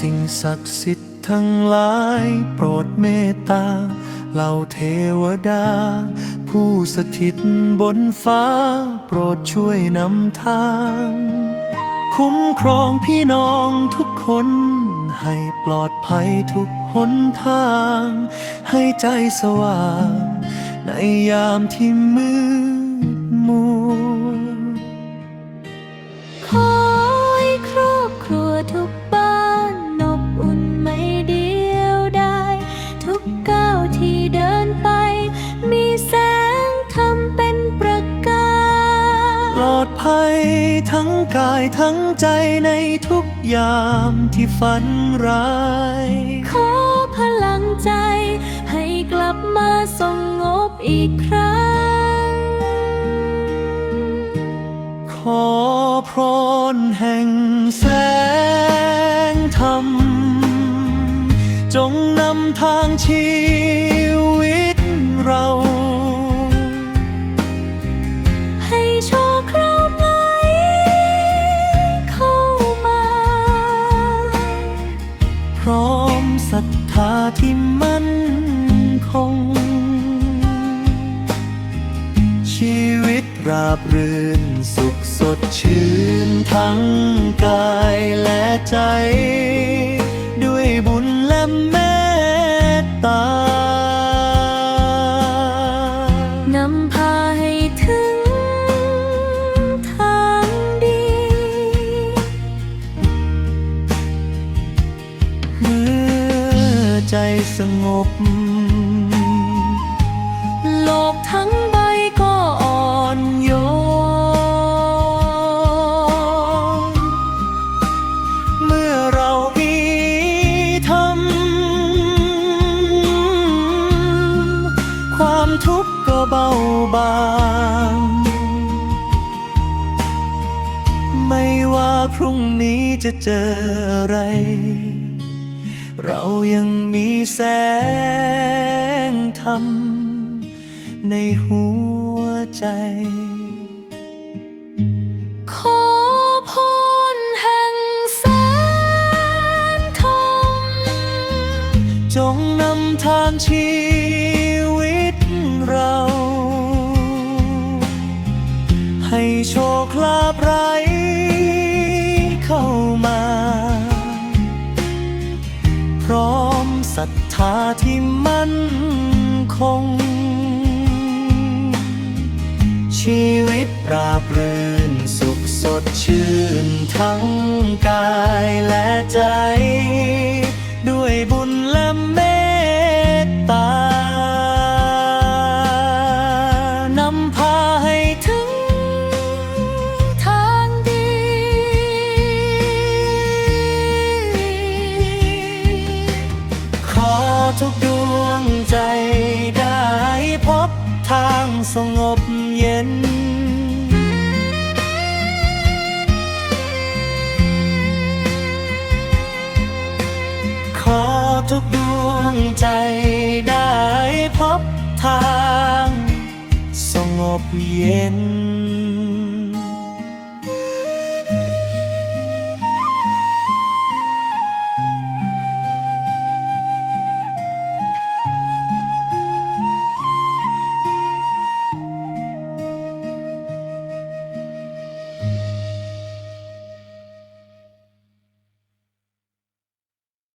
สิ่งศักดิ์สิทธิ์ทั้งหลายโปรดเมตตาเหล่าเทวดา ผู้สถิตบนฟ้า โปรดช่วยนำทาง คุ้มครองพี่น้องทุกคน ให้ปลอดภัยทุกหนทาง ให้ใจสว่าง ในยามที่มืด ลอดภัยทั้งกายทั้งใจในทุกยามที่ฝันร้าย ขอพลังใจให้กลับมาสงบอีกครั้ง ขอพรแห่งแสงธรรม จงนำทางชี ราบรื่นสุขสดชื่นทั้งกายและใจ ด้วยบุญและเมตตานำพาให้ถึงทางดี เมื่อใจสงบ โลกทั้งใบ เบาบาง ไม่ว่าพรุ่งนี้จะเจออะไร เรายังมีแสงธรรมในหัวใจขอพรแห่งแสงธรรมจงนำทางชี เรา ให้โชคลาภไรเข้ามา พร้อมศรัทธาที่มั่นคง ชีวิตราบรื่นสุขสดชื่นทั้งกายและใจ ทางสงบเย็น ขอทุกดวงใจได้พบทางสงบเย็น